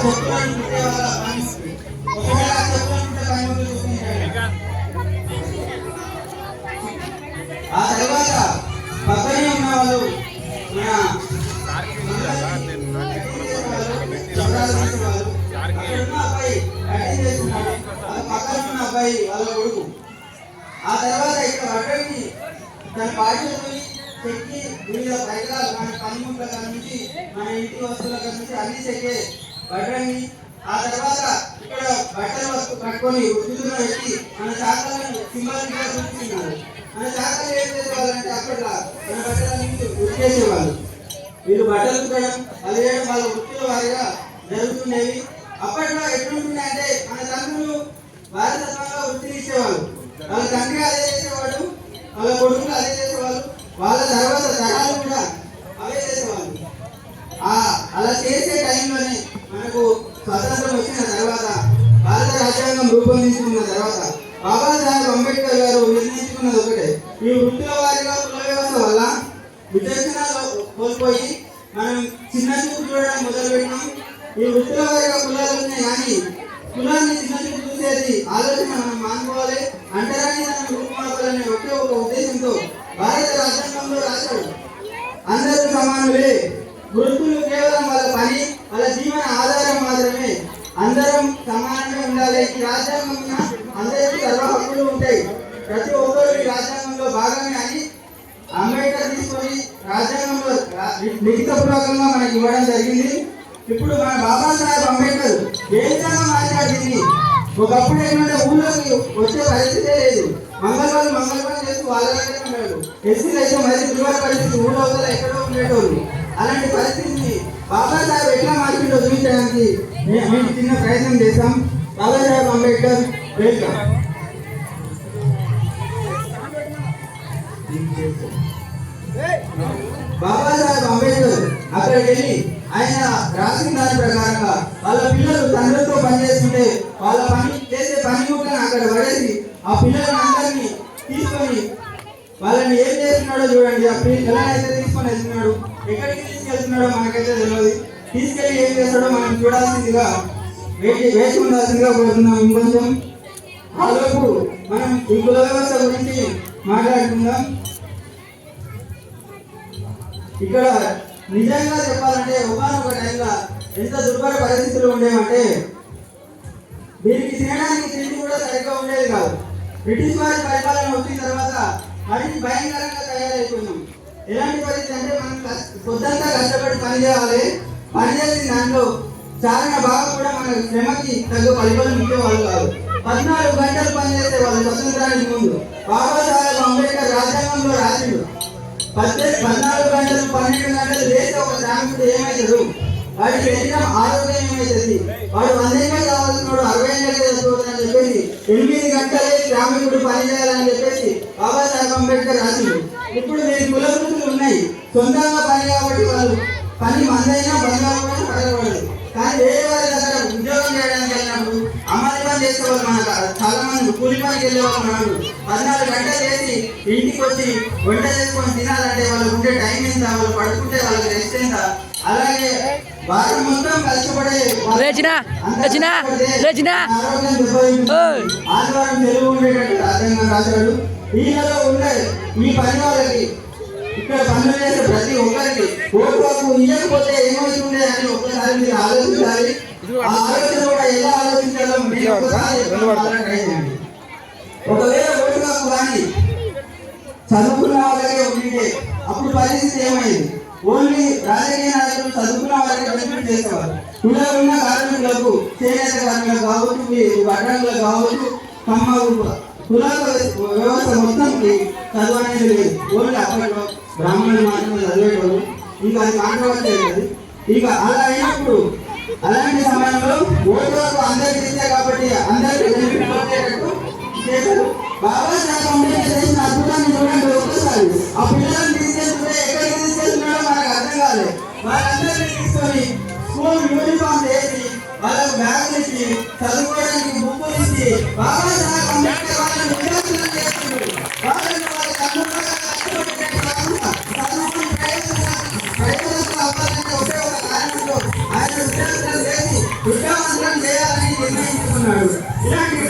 ఉంటే వాళ్ళ పని ఒకవేళ చెప్పాలంటే పని ఉంది చూపించాడు ఆ తర్వాత పక్కనే ఉన్న వాళ్ళు మన అబ్బాయి వాళ్ళ కొడుకు ఆ తర్వాత ఇక్కడ అడ్డంకి తన బాధ్యతని చెక్కి మన పనిముట్ల కాడ నుంచి మన ఇంటి వస్తువుల కాడ నుంచి అన్ని చెక్కే బట్టని ఆ తర్వాత ఇక్కడ బట్టలు వస్తు కట్టుకొని ఉద్యోగంలో పెట్టి మన శాఖలను సింబాలిక్గా చూపిస్తున్నారు మన శాఖలు ఏం చేసేవాళ్ళంటే అప్పట్లో మన బట్టలన్నీ ఉతికేసేవాళ్ళు వీళ్ళు బట్టలు ఉతకడం అది చేయడం వాళ్ళ వృత్తుల వారిగా జరుగుతుండేవి. అప్పట్లో ఎట్లుంటుండే అంటే మన తండ్రులు వారసత్వంగా వృత్తిని ఇచ్చేవాళ్ళు వాళ్ళ తండ్రి అదే చేసేవాడు వాళ్ళ కొడుకులు అదే చేసేవాళ్ళు. వాళ్ళ తర్వాత తరాలు కూడా వారిలో వ్యవస్థ వల్ల విచక్షణ కోల్పోయి మనం చిన్న చూపు చూడడం మొదలుపెట్టినాం. ఈ వృత్తుల వారిగా కులాలు ఉన్నాయి కానీ కులాన్ని చిన్న చూపు చూసేది ఆలోచన మనం మానుకోవాలి. అంటరాని మనం రూపుమాపాలనే ఒకే ఒక ఉద్దేశంతో భారత రాజ్యాంగంలో రాశాడు అందరూ సమానులే. వృత్తులు కేవలం వాళ్ళ పని వాళ్ళ జీవన ఆధారం మాత్రమే. అందరం సమానంగా ఉండాలి. ఈ రాజ్యాంగం అందరికీ సర్వ హక్కులు ఉంటాయి. ప్రతి ఒక్కరు ఈ రాజ్యాంగంలో భాగమే అని అంబేద్కర్ తీసుకొని రాజ్యాంగంలో లిఖిత పూర్వకంగా మనకి ఇవ్వడం జరిగింది. ఇప్పుడు మన బాబాసాహెబ్ అంబేద్కర్ దేశంగా మాట్లాడింది ఒకప్పుడు ఏంటంటే ఊళ్ళోకి వచ్చే పరిస్థితే లేదు. మంగళవారం మంగళవారం చేస్తూ వాళ్ళ దగ్గర ఉన్నాడు ఎస్సీలు అయితే మరి దుర్వారి పరిస్థితి ఊళ్ళో వల్ల ఎక్కడో ఉండేటోళ్ళు. అలాంటి పరిస్థితిని బాబాసాహెబ్ ఎట్లా మార్చిండో చూపించడానికి మేము చిన్న ప్రయత్నం చేశాం. బాబాసాహెబ్ అంబేద్కర్ వెల్కమ్. బాబాసాహెబ్ అంబేద్కర్ అక్కడ వెళ్ళి ఆయన రాసిన దాని ప్రకారంగా వాళ్ళ పిల్లలు తండ్రితో పనిచేస్తుంటే వాళ్ళ పని చేసే పని ముక్కను అక్కడ పడేసి ఆ పిల్లలను అందరినీ తీసుకొని వాళ్ళని ఏం చేస్తున్నాడో చూడండి. ఆ పిల్లలైతే తీసుకొని వెళ్తున్నాడు. ఎక్కడికి తీసుకెళ్తున్నాడో మనకైతే తెలియదు తీసుకెళ్ళి ఏం చేస్తాడో మనం చూడాల్సిందిగా వేచి వేచి ఉండాల్సిందిగా కోరుతున్నాం. ఇంకొంచెం ఆలోపు మనం ఈ కుల వ్యవస్థ గురించి మాట్లాడుకుందాం. ఇక్కడ నిజంగా చెప్పాలంటే ఒకనొక టైంలో ఎంత దుర్భర పరిస్థితులు ఉండేవంటే దీనికి తినడానికి తిండి కూడా సరిగ్గా ఉండేది కాదు. బ్రిటిష్ వారి పరిపాలన వచ్చిన తర్వాత మరింత భయంకరంగా తయారైపోయినాం. ఎలాంటి పరిస్థితి అంటే మనం పొద్దంతా కష్టపడి పని చేయాలి. దాంట్లో చాలా బాగా కూడా మన శ్రమకి తగ్గ ఫలితం ఇచ్చేవాళ్ళు కాదు. పద్నాలుగు గంటలు పనిచేసే వాళ్ళు స్వతంత్రానికి ముందు. బాబాసాహెబ్ అంబేద్కర్ రాజ్యాంగంలో రాసిండు. పద్దెనిమిది పద్నాలుగు గంటలు పన్నెండు గంటలు లేస్తే ఒక శ్రామికుడు ఏమవుతాడు వాడికి శరీరం ఆరోగ్యం ఏమవుతుంది వాడు వందేగా కావాల్సినప్పుడు అరవై ఏళ్ళకి చదువుతాడు అని చెప్పేసి ఎనిమిది గంటలే శ్రామికుడు పని చేయాలని చెప్పేసి బాబాసాహెబ్ అంబేద్కర్ రాసిండు. ఇప్పుడు నేను కులవృత్తులు ఉన్నాయి. సొంతంగా పని కాబట్టి వాళ్ళు పని మందైనా బంగారు కూడా పడకూడదు కానీ ఏ వారి దగ్గర ఉద్యోగం చేయడానికి వెళ్ళినప్పుడు అమలు పని చేసే వాళ్ళు మన చాలా మంది కూలి పనికి వెళ్ళే వాళ్ళు మనకు పద్నాలుగు గంటలు చేసి ఇంటికి వచ్చి వంట చేసుకొని తినాలంటే వాళ్ళకు ఉండే టైం ఎంత వాళ్ళు పడుకుంటే వాళ్ళకి రెస్ట్ ఎంత. అలాగే వారం మొత్తం కష్టపడే. ఓయ్. ఆదివారం తెలుగు ఉండేటట్టు రాజ్యాంగం రాశాడు. ఈయనలో ఉండే ఈ పని వాళ్ళకి ఇక్కడ పనులు చేసే ప్రతి ఒక్కరికి ఓటు హక్కు ఇవ్వకపోతే ఏమవుతుండే అని ఒక్కసారి మీరు ఆలోచించాలి. ఆ ఆలోచన కూడా ఎలా ఆలోచించాలో మీరు ఒకసారి చదువుకున్న వాళ్ళకే ఉంటే అప్పుడు పరిస్థితి ఏమైంది? ఓన్లీ రాజకీయ నాయకులు చదువుకున్న వాళ్ళకి బెనిఫిట్ చేసేవారు ఇలా ఉన్న కార్మికులకు చేనేత కార్మికులు కావచ్చు మీ వడ్రంగులకు కావచ్చు కమ్మ కులాల వ్యవస్థ మొత్తంకి చదువు అనేది లేదు. ఓన్లీ అప్పట్లో బ్రాహ్మణులు మాత్రమే చదివేటోళ్ళు. ఇంకా అది కాంట్రవర్సీ లేదు ఇక అలా అయినప్పుడు అలాంటి సమయంలో ఓటు హక్కు అందరికీ ఇస్తే కాబట్టి అందరికీ బెనిఫిట్ వచ్చేటట్టు చేశారు. బాబా సాహెబ్ అంబేద్కర్ చేసిన చూడండి ఒక్కసారి ఆ పిల్లల్ని తీసుకెళ్తుంటే ఇలాంటి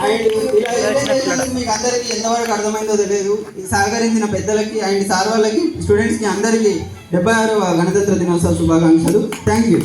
మీకు అందరికీ ఎంతవరకు అర్థమైందో తెలియదు సహకరించిన పెద్దలకి అండ్ సార్ వాళ్ళకి స్టూడెంట్స్కి అందరికీ డెబ్బై ఆరవ గణతంత్ర దినోత్సవ శుభాకాంక్షలు థ్యాంక్ యూ